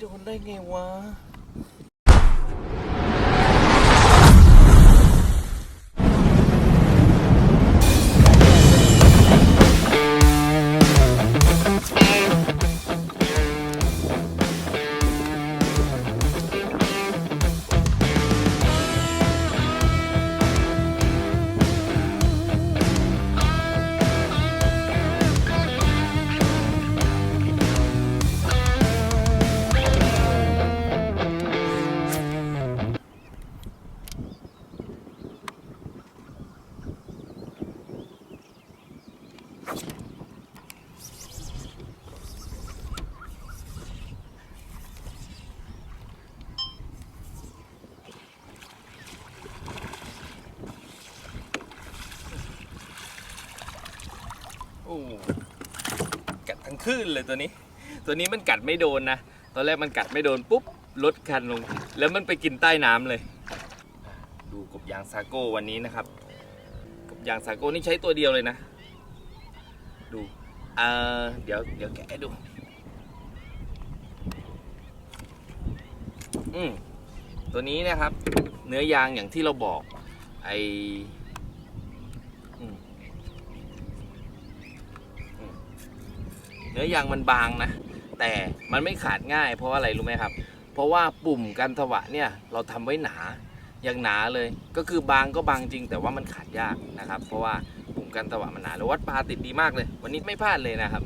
โดนได้ไงวะ โอ้กัดทั้งคลื่นเลยตัวนี้ ตัวนี้มันกัดไม่โดนนะ ตอนแรกมันกัดไม่โดนปุ๊บลดคันลง แล้วมันไปกินใต้น้ำเลย ดูกบยางซาโก้วันนี้นะครับ กบยางซาโก้นี่ใช้ตัวเดียวเลยนะ ดูเออเดี๋ยวเดี๋ยวแกะดู อืมตัวนี้นะครับ เนื้อยางอย่างที่เราบอก ไอเนื้อยางมันบางนะ แต่มันไม่ขาดง่าย เพราะว่าอะไรรู้ไหมครับ เพราะว่าปุ่มกันทวะเนี่ยเราทำไว้หนาอย่างหนาเลย ก็คือบางก็บางจริง แต่ว่ามันขาดยากนะครับ เพราะว่าปุ่ม กันตะวะมันหนาแล้ววัดปลาติดดีมากเลย วันนี้ไม่พลาดเลยนะครับ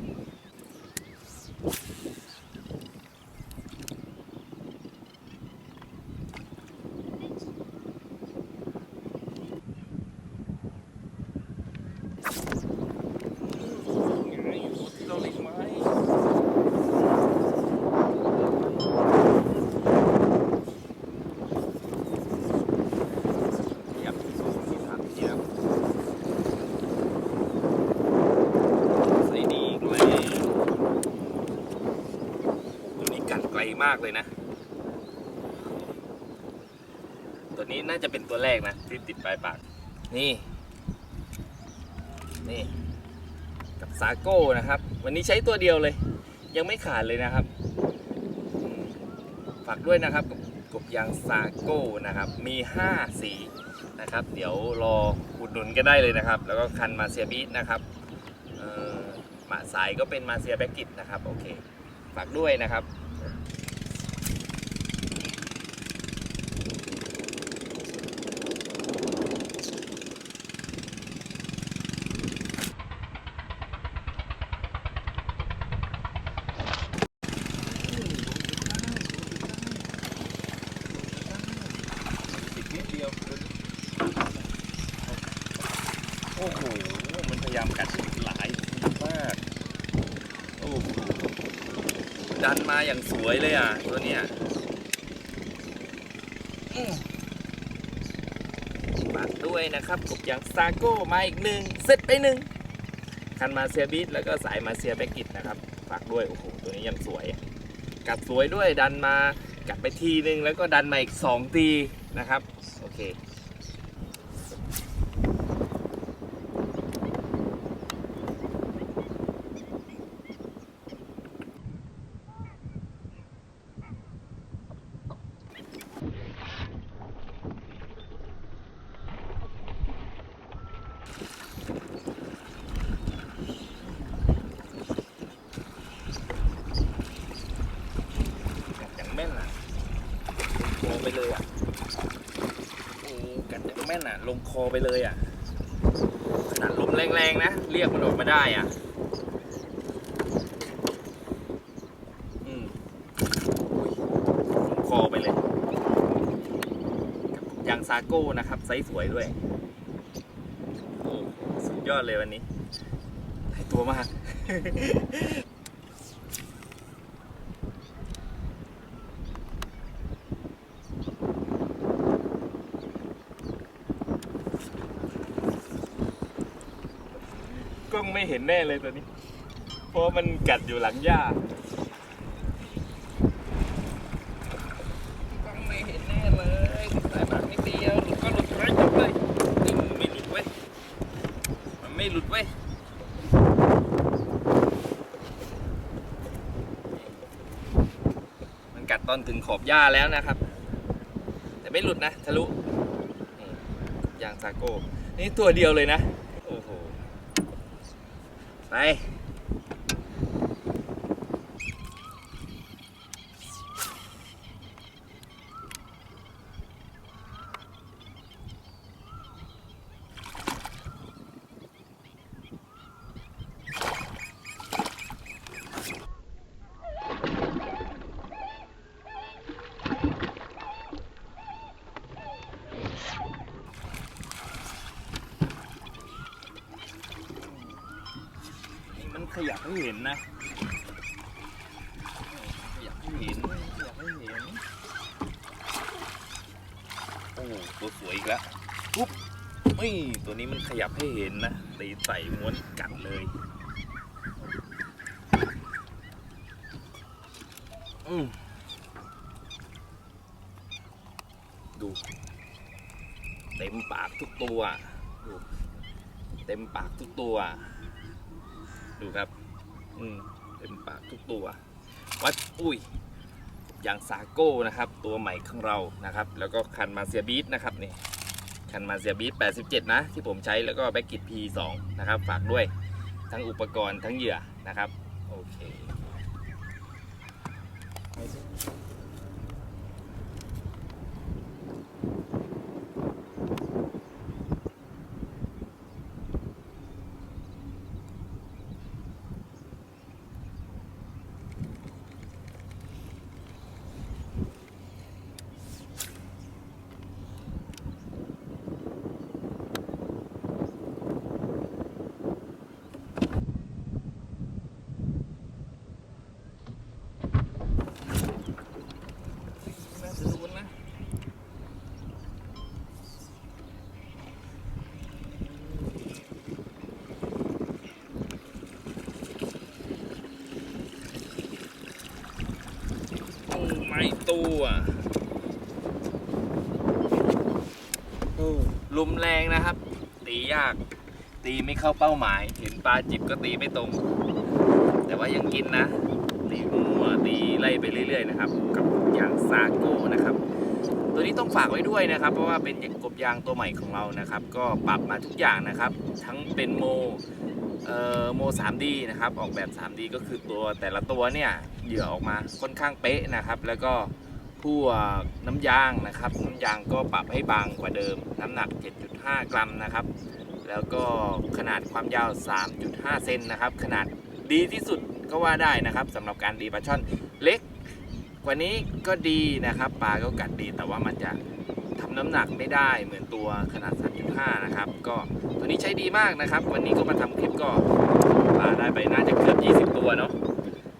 เราเล็กไม้ยับสองสี่สามเทียบใส่ดีอีกเลยตัวนี้กัดไกล มากเลยนะ ตัวนี้น่าจะเป็นตัวแรกนะที่ติดปลายปาก นี่ นี่ กับซาโก้นะครับ วันนี้ใช้ตัวเดียวเลย ยังไม่ขาดเลยนะครับอืมฝากด้วยนะครับกับกบยางซาโก้นะครับ มี 5 สีนะครับ เดี๋ยวรออุดหนุนกันได้เลยนะครับ แล้วก็คันมาเซียบีทนะครับเอ่อมาสายก็เป็นมาเซียแบ็กกิตนะครับ โอเค ฝากด้วยนะครับ ติดนิดเดียว โอ้โห มันพยายามกัดหลายมาก โอ้โห ดันมาอย่างสวยเลยอะ ตัวเนี้ยมฝากด้วยนะครับกบยางซาโก้มาอีกหนึ่งเสร็จไปหนึ่งคันมาเซียบีทแล้วก็สายมาเซียแบกิตนะครับ ฝากด้วย โอ้โห ตัวนี้ยังสวย กัดสวยด้วยดันมากัดไปทีนึงแล้วก็ดันมาอีกสองทีนะครับ โอเค กัดอย่างแม่นอะลงคอไปเลยอะ โอ้กัดอย่างแม่นอะ ลงคอไปเลยอะขนาดลมแรงๆนะ เรียกมันออกมาได้อะอืมลงคอไปเลยยางซาโก้นะครับไซส์สวยด้วยโอ้สุดยอดเลยวันนี้หลายตัวมาก ล้องไม่เห็นแน่เลยตัวนี้ เพราะมันกัดอยู่หลังหญ้ากล้องไม่เห็นแน่เลยสายปากนิดเดียวหลุดก็หลุดไร้จบเลยนี่ไม่หลุดเว้ยมันไม่หลุดเว้ยมันตอนถึงขอบหญ้าแล้วนะครับ แต่ไม่หลุดนะทะลุอืมยางซาโก้นี่ตัวเดียวเลยนะ โอ้โห ไยับให้เห็นนะขยับให้เห็นขยับให้เห็นโอ้ตัวสวยอีกแล้วปุ๊บนี่ตัวนี้มันขยับให้เห็นนะตีใส่ม้วนกัดเลยอืมดู เต็มปากทุกตัวดูเต็มปากทุกตัว ดูครับ อืมเต็มปากทุกตัว วัดอุ้ยยางซาโก้นะครับ ตัวใหม่ของเรานะครับ แล้วก็คันมาเซียบีทนะครับนี่คันมาเซียบีท87 นะ ที่ผมใช้แล้วก็แบ็กกิท P2 นะครับ ฝากด้วยทั้งอุปกรณ์ทั้งเหยื่อนะครับ โอเค ตัวโอ้ลมแรงนะครับ ตียาก ตีไม่เข้าเป้าหมาย เห็นปลาจิบก็ตีไม่ตรง แต่ว่ายังกินนะ ตีมัวตีไล่ไปเรื่อย ๆ นะครับ กับยางซาโก้นะครับ ตัวนี้ต้องฝากไว้ด้วยนะครับ เพราะว่าเป็นกบยางตัวใหม่ของเรานะครับ ก็ปรับมาทุกอย่างนะครับ ทั้งเป็นโม โม 3D นะครับออกแบบ 3D ก็คือตัวแต่ละตัวเนี่ยเหยื่อออกมาค่อนข้างเป๊ะนะครับ แล้วก็พวกน้ำยางนะครับน้ำยางก็ปรับให้บางกว่าเดิม น้ำหนัก 7.5 กรัมนะครับ แล้วก็ขนาดความยาว 3.5 เซนนะครับ ขนาดดีที่สุดก็ว่าได้นะครับสำหรับการดีปลาช่อนเล็ก กว่านี้ก็ดีนะครับปลาก็กัดดีแต่ว่ามันจะ ทำน้ำหนักไม่ได้เหมือนตัวขนาด 3.5 นะครับ ก็ตัวนี้ใช้ดีมากนะครับ วันนี้ก็มาทำคลิปก็ปลาได้ไปน่าจะเกือบ 20 ตัวเนาะ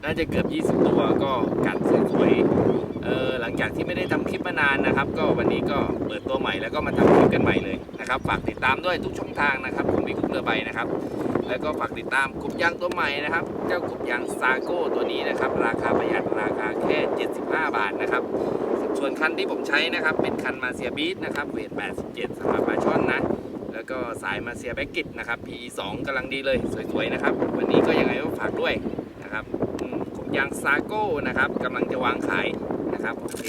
น่าจะเกือบ 20 ตัวก็กัดสวยๆ เออหลังจากที่ไม่ได้ทำคลิปมานานนะครับ ก็วันนี้ก็เปิดตัวใหม่แล้วก็มาทำคลิปกันใหม่เลยนะครับฝากติดตามด้วยทุกช่องทางนะครับคุณบิ๊กเรือใบนะครับ แล้วก็ฝากติดตามกบยางตัวใหม่นะครับ เจ้ากบยางซาโก้ตัวนี้นะครับ ราคาประหยัดราคาแค่ 75 บาทนะครับส่วนคันที่ผมใช้นะครับ เป็นคันมาเซียบีทนะครับเวท 87สำหรับปลาช่อนนะแล้วก็สายมาเซียแบ็กกิตนะครับ PE 2 กำลังดีเลยสวยๆนะครับ วันนี้ก็ยังไงก็ฝากด้วยนะครับอืมกบยางซาโก้นะครับกำลังจะวางขาย นะครับโอเค